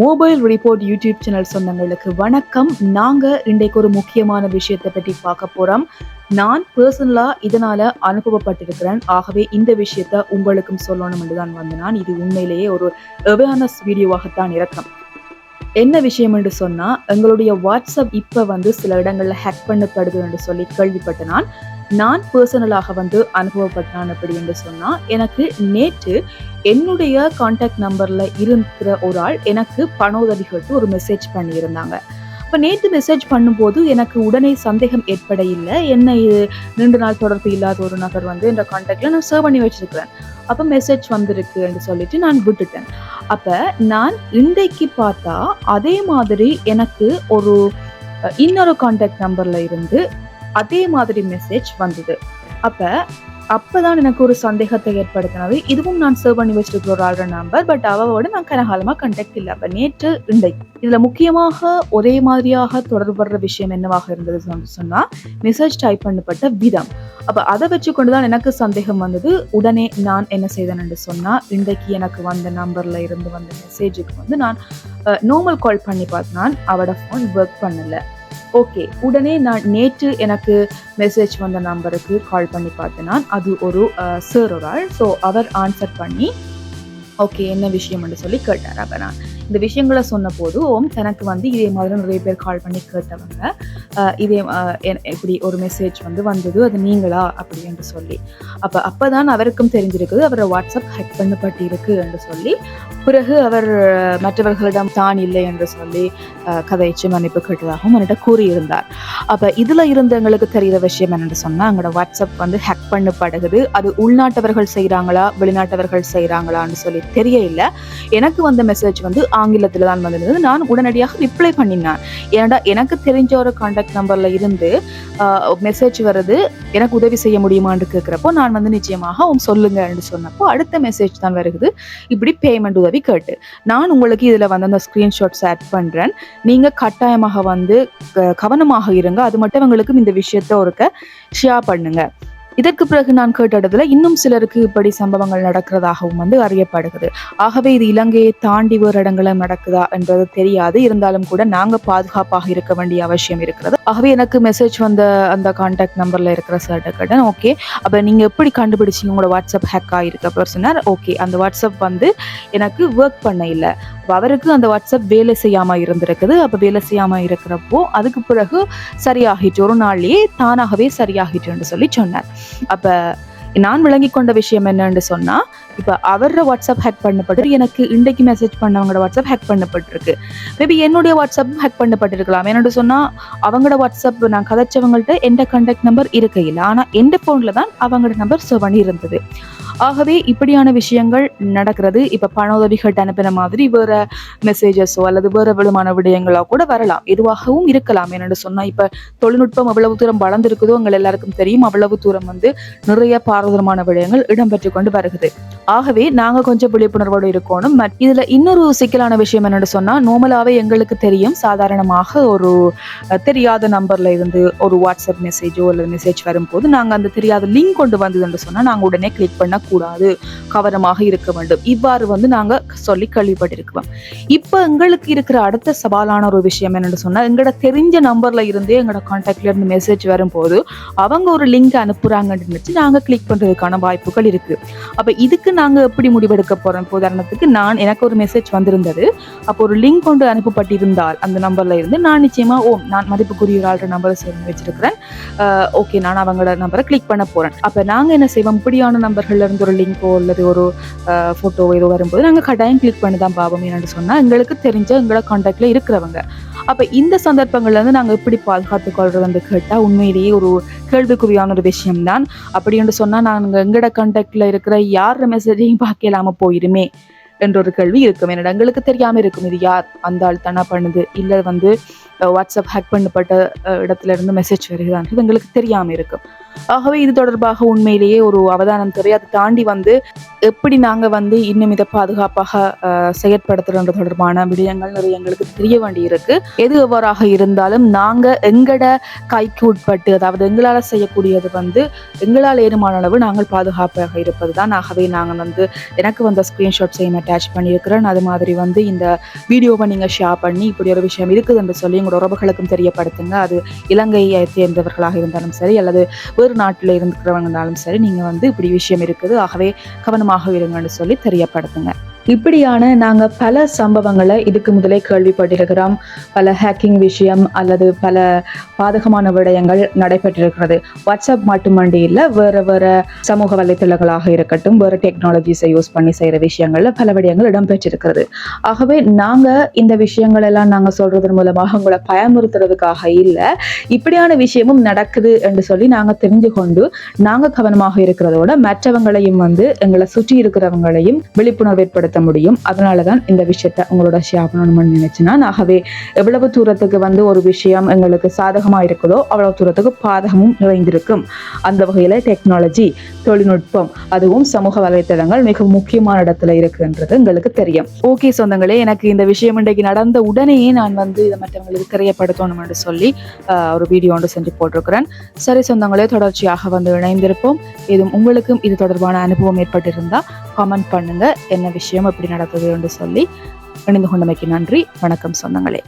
Mobile report YouTube channel சொந்தங்களுக்கு வணக்கம். நாங்க இன்றைக்கு ஒரு முக்கியமான விஷயத்தை பற்றி பார்க்க போறோம். நான் பர்சனலா இதனால அனுபவப்பட்டிருக்கிறேன். ஆகவே இந்த விஷயத்த உங்களுக்கும் சொல்லணும் என்று தான் வந்து நான் இது உண்மையிலேயே ஒரு அவேர்னஸ் வீடியோவாகத்தான் இருக்கும். என்ன விஷயம் என்று சொன்னா எங்களுடைய வாட்ஸ்அப் இப்ப வந்து சில இடங்கள்ல ஹேக் பண்ணப்படுது என்று சொல்லி கேள்விப்பட்ட நான். நான் பர்சனலாக வந்து அனுபவப்பட்டான் அப்படி என்று சொன்னா எனக்கு நேற்று என்னுடைய காண்டாக்ட் நம்பர்ல இருக்கிற ஒரு ஆள் எனக்கு பண உதவி கேட்டு ஒரு மெசேஜ் பண்ணியிருந்தாங்க. இப்போ நேற்று மெசேஜ் பண்ணும்போது எனக்கு உடனே சந்தேகம் ஏற்பட இல்லை. என்ன இது? நீண்ட நாள் தொடர்பு இல்லாத ஒரு நபர் வந்து என்ற காண்டாக்ட்ல நான் சர்வ் பண்ணி வச்சிருக்கிறேன். அப்போ மெசேஜ் வந்திருக்கு என்று சொல்லிட்டு நான் விட்டுட்டேன். அப்போ நான் இன்றைக்கு பார்த்தா அதே மாதிரி எனக்கு ஒரு இன்னொரு காண்டாக்ட் நம்பரில் இருந்து அதே மாதிரி மெசேஜ் வந்தது. அப்ப அப்பதான் எனக்கு ஒரு சந்தேகத்தை ஏற்படுத்தினது. இதுவும் நான் சர்வ் பண்ணி வச்சிருக்கிற ஒரு ஆள்ற நம்பர் பட் அவவோட நான் கனகாலமா கண்டக்ட் இல்லை. அப்ப நேற்று இன்றைக்கு இதுல முக்கியமாக ஒரே மாதிரியாக தொடர்படுற விஷயம் என்னவாக இருந்தது சொன்னால் சொன்னா மெசேஜ் டைப் பண்ணப்பட்ட விதம். அப்ப அதை வச்சு கொண்டுதான் எனக்கு சந்தேகம் வந்தது. உடனே நான் என்ன செய்தேன் என்று சொன்னா இன்றைக்கு எனக்கு வந்த நம்பர்ல இருந்து வந்த மெசேஜுக்கு வந்து நான் நார்மல் கால் பண்ணி பார்த்தேன். அவட ஃபோன் ஒர்க் பண்ணலை. ஓகே உடனே நான் நேற்று எனக்கு மெசேஜ் வந்த நம்பருக்கு கால் பண்ணி பார்த்தேன். நான் அது ஒரு சார் ஒரு ஆள். ஸோ அவர் ஆன்சர் பண்ணி ஓகே என்ன விஷயம்னு சொல்லி கேட்டார் அப்போ நான் இந்த விஷயங்களை சொன்ன போது ஓம் தனக்கு வந்து இதே மாதிரி நிறைய பேர் கால் பண்ணி கேட்டவங்க இதே என்- இப்படி ஒரு மெசேஜ் வந்து வந்தது அது நீங்களா? அப்படி என்று சொல்லி. அப்போ அப்போ தான் அவருக்கும் தெரிஞ்சிருக்குது அவரை வாட்ஸ்அப் ஹேக் பண்ணப்பட்டு இருக்கு என்று சொல்லி. பிறகு அவர் மற்றவர்களிடம் தான் இல்லை என்று சொல்லி கதைச்சு மன்னிப்பு கேட்டதாகவும் என்னிட்ட கூறியிருந்தார். அப்போ இதில் இருந்து எங்களுக்கு தெரிகிற விஷயம் என்னென்னு சொன்னால் எங்களோட வாட்ஸ்அப் வந்து ஹேக் பண்ணப்படுகுது அது உள்நாட்டவர்கள் செய்கிறாங்களா வெளிநாட்டவர்கள் செய்கிறாங்களான்னு சொல்லி தெரிய இல்லை எனக்கு வந்த மெசேஜ் வந்து ஆங்கிலத்தில் தான் வந்திருந்தது. நான் உடனடியாக ரிப்ளை பண்ணினான். ஏன்டா எனக்கு தெரிஞ்ச ஒரு கான்டாக்ட் நம்பரில் இருந்து மெசேஜ் வருது எனக்கு உதவி செய்ய முடியுமான்னு கேட்குறப்போ நான் வந்து நிச்சயமாக அவங்க சொல்லுங்கன்னு சொன்னப்போ அடுத்த மெசேஜ் தான் வருகுது. இப்படி பேமெண்ட் உதவி கேட்டு. நான் உங்களுக்கு இதில் வந்து அந்த ஸ்க்ரீன்ஷாட்ஸ் ஆட் பண்ணுறேன் நீங்கள் கட்டாயமாக வந்து க- கவனமாக இருங்க. அது மட்டும் எங்களுக்கும் இந்த விஷயத்த ஒருக்க ஷேர் பண்ணுங்கள் இதற்கு பிறகு நான் கேட்டதுல இன்னும் சிலருக்கு இப்படி சம்பவங்கள் நடக்கிறதாகவும் வந்து அறியப்படுகிறது. ஆகவே இது இலங்கையை தாண்டி வேறு இடங்களில் நடக்குதா என்பது தெரியாது. இருந்தாலும் கூட நாங்க பாதுகாப்பாக இருக்க வேண்டிய அவசியம் இருக்கிறது. ஆகவே எனக்கு மெசேஜ் வந்த அந்த கான்டாக்ட் நம்பர்ல இருக்கிற சர்ட்ட கேட்டேன். ஓகே அப்ப நீங்க எப்படி கண்டுபிடிச்சீங்க? உங்களோட வாட்ஸ்அப் ஹேக் ஆகிருக்க? பர்சனர் ஓகே அந்த வாட்ஸ்அப் வந்து எனக்கு ஒர்க் பண்ண இல்லை. அவருக்கு அந்த வாட்ஸ்அப் வேலை செய்யாம இருந்திருக்குது. அப்ப வேலை செய்யாம இருக்கிறப்போ அதுக்கு பிறகு சரியாகிட்டு ஒரு நாள்லயே தானாகவே சரியாகிட்டுன்னு சொல்லி சொன்னார். அப்ப நான் விளங்கி கொண்ட விஷயம் என்னன்னு சொன்னா இப்போ அவரோட வாட்ஸ்அப் ஹேக் பண்ணப்பட்டு எனக்கு இன்றைக்கு மெசேஜ் பண்ணவங்களோட வாட்ஸ்அப் ஹேக் பண்ணப்பட்டிருக்கு. மேபி என்னுடைய வாட்ஸ்அப் ஹேக் பண்ணப்பட்டிருக்கலாம். என்னோட சொன்னா அவங்களோட வாட்ஸ்அப் நான் கதைச்சவங்கள்ட்ட எந்த கான்டாக்ட் நம்பர் இருக்கையில். ஆனால் எந்த ஃபோனில் தான் அவங்களோட நம்பர் சேவ் பண்ணி இருந்தது. ஆகவே இப்படியான விஷயங்கள் நடக்கிறது. இப்போ பண உதவிகள் அனுப்பின மாதிரி வேற மெசேஜஸோ அல்லது வேற விதமான விடயங்களோ கூட வரலாம். எதுவாகவும் இருக்கலாம். என்னென்னு சொன்னால் இப்போ தொழில்நுட்பம் எவ்வளவு தூரம் வளர்ந்துருக்குதோ உங்கள் எல்லாருக்கும் தெரியும். அவ்வளவு தூரம் வந்து நிறைய பாரதூரமான விடயங்கள் இடம்பெற்று கொண்டு வருகிறது. ஆகவே நாங்க கொஞ்சம் விழிப்புணர்வோடு இருக்கணும். மத்- இதுல இன்னொரு சிக்கலான விஷயம் என்னன்னு சொன்னா நார்மலாவே எங்களுக்கு தெரியும். சாதாரணமாக ஒரு தெரியாத நம்பர்ல இருந்து ஒரு வாட்ஸ்அப் மெசேஜோ அல்லது மெசேஜ் வரும்போது நாங்க அந்த தெரியாத லிங்க் கொண்டு வந்தது என்று சொன்னா நாங்க உடனே கிளிக் பண்ணக்கூடாது. கவனமாக இருக்க வேண்டும். இவ்வாறு வந்து நாங்க சொல்லி கேள்விப்பட்டிருக்கிறோம். இப்ப எங்களுக்கு இருக்கிற அடுத்த சவாலான ஒரு விஷயம் என்னன்னு சொன்னா எங்களோட தெரிஞ்ச நம்பர்ல இருந்தே எங்களோட கான்டாக்ட்ல இருந்து மெசேஜ் வரும்போது அவங்க ஒரு லிங்க் அனுப்புறாங்கன்னு நினைச்சு நாங்க கிளிக் பண்றதுக்கான வாய்ப்புகள் இருக்கு. அப்ப இதுக்கு நாங்கள் எப்படி முடிவெடுக்க போகிறோம் இப்போ உதாரணத்துக்கு நான் எனக்கு ஒரு மெசேஜ் வந்திருந்தது. அப்போ ஒரு லிங்க் கொண்டு அனுப்பப்பட்டிருந்தால் அந்த நம்பரில் இருந்து நான் நிச்சயமாக ஓ நான் மதிப்புக்குரிய ஆள்ற நம்பரை சேர்ந்து வச்சிருக்கிறேன். ஓகே நான் அவங்களோட நம்பரை கிளிக் பண்ண போகிறேன் அப்போ நாங்கள் என்ன செய்வோம்? இப்படியான நம்பர்களில் இருந்து ஒரு லிங்கோ அல்லது ஒரு ஃபோட்டோவோ ஏதோ வரும்போது நாங்கள் கட்டாயம் கிளிக் பண்ணி தான் பாபம் என்னென்னு சொன்னால் எங்களுக்கு தெரிஞ்ச எங்களோட கான்டாக்ட்ல இருக்கிறவங்க. அப்போ இந்த சந்தர்ப்பங்கள்ல நாங்கள் நாங்க எப்படி பாதுகாத்துக் கொள்றதுன்னு கேட்டால் உண்மையிலேயே ஒரு கேள்விக்குறியான ஒரு விஷயம்தான். அப்படின்னு சொன்னால் நாங்கள் எங்கட கண்டக்டில் இருக்கிற யார் மெசேஜையும் பார்க்கலாம போயிருமே என்ற ஒரு கேள்வி இருக்கும். என்னடா எங்களுக்கு தெரியாமல் இருக்கும். இது யார்? அந்த ஆள் தானா பண்ணுது. இல்லை வந்து வாட்ஸ்அப் ஹேக் பண்ணப்பட்ட இடத்துல இருந்து மெசேஜ் வருகிறான்றது எங்களுக்கு தெரியாமல் இருக்கும். ஆகவே இது தொடர்பாக உண்மையிலேயே ஒரு அவதானம் துறை அதை தாண்டி வந்து எப்படி நாங்கள் வந்து இன்னும் இதை பாதுகாப்பாக அஹ், செயற்படுத்துறது தொடர்பான விடயங்கள் நிறைய எங்களுக்கு தெரிய வேண்டி இருக்கு எது எவ்வாறாக இருந்தாலும் நாங்கள் எங்கட கைக்கு உட்பட்டு அதாவது எங்களால் செய்யக்கூடியது வந்து எங்களால் ஏறுமான அளவு நாங்கள் பாதுகாப்பாக இருப்பது தான் ஆகவே நாங்கள் வந்து எனக்கு வந்த ஸ்க்ரீன்ஷாட்ஸையும் அட்டாச் பண்ணியிருக்கிறேன். அது மாதிரி வந்து இந்த வீடியோவை நீங்கள் ஷேர் பண்ணி இப்படி ஒரு விஷயம் இருக்குது என்று சொல்லி உங்களோட உறவுகளுக்கும் தெரியப்படுத்துங்க. அது இலங்கையை சேர்ந்தவர்களாக இருந்தாலும் சரி அல்லது வேறு நாட்டில் இருக்கிறவங்க இருந்தாலும் சரி நீங்கள் வந்து இப்படி விஷயம் இருக்குது. ஆகவே கவனமாக இருங்கன்னு சொல்லி தெரியப்படுத்துங்க. இப்படியான நாங்க பல சம்பவங்களை இதுக்கு முதலே கேள்விப்பட்டிருக்கிறோம். பல ஹேக்கிங் விஷயம் அல்லது பல பாதகமான விடயங்கள் நடைபெற்றிருக்கிறது. வாட்ஸ்அப் மட்டுமண்டி இல்லை வேற வேற சமூக வலைத்தளங்களாக இருக்கட்டும் வேறு டெக்னாலஜிஸை யூஸ் பண்ணி செய்யற விஷயங்கள்ல பல விடயங்கள் இடம்பெற்றிருக்கிறது. ஆகவே நாங்க இந்த விஷயங்கள் எல்லாம் நாங்க சொல்றதன் மூலமாக உங்களை பயமுறுத்துறதுக்காக இல்லை இப்படியான விஷயமும் நடக்குது என்று சொல்லி நாங்க தெரிஞ்சு கொண்டு நாங்க கவனமாக இருக்கிறதோட மற்றவங்களையும் வந்து எங்களை சுற்றி இருக்கிறவங்களையும் விழிப்புணர்வு ஏற்படுத்த முடியும். அதனாலதான் இந்த விஷயத்த உங்களோட ஷேர் பண்ணணும்னு நினைச்சேன்னா ஆகவே எவ்வளவு தூரத்துக்கு வந்து ஒரு விஷயம் எங்களுக்கு சாதகமா இருக்குதோ அவ்வளவு தூரத்துக்கு பாதகமும் நிறைந்திருக்கும். அந்த வகையில் டெக்னாலஜி தொழில்நுட்பம் அதுவும் சமூக வலைத்தளங்கள் மிக முக்கியமான இடத்துல இருக்குன்றது எங்களுக்கு தெரியும். ஓகே சொந்தங்களே எனக்கு இந்த விஷயம் இன்றைக்கு நடந்த உடனேயே நான் வந்து இதை மற்றவங்களுக்கு தெரியப்படுத்தணும்னு சொல்லி ஒரு வீடியோ ஒன்று செஞ்சு போட்டிருக்கிறேன். சரி சொந்தங்களே தொடர்ச்சியாக வந்து இணைந்திருப்போம். இதுவும் உங்களுக்கும் இது தொடர்பான அனுபவம் ஏற்பட்டிருந்தா கமெண்ட் பண்ணுங்க. என்ன விஷயம் எப்படி நடக்குது என்று சொல்லி இணைந்து கொண்டமைக்கு நன்றி. வணக்கம் சொந்தங்களே.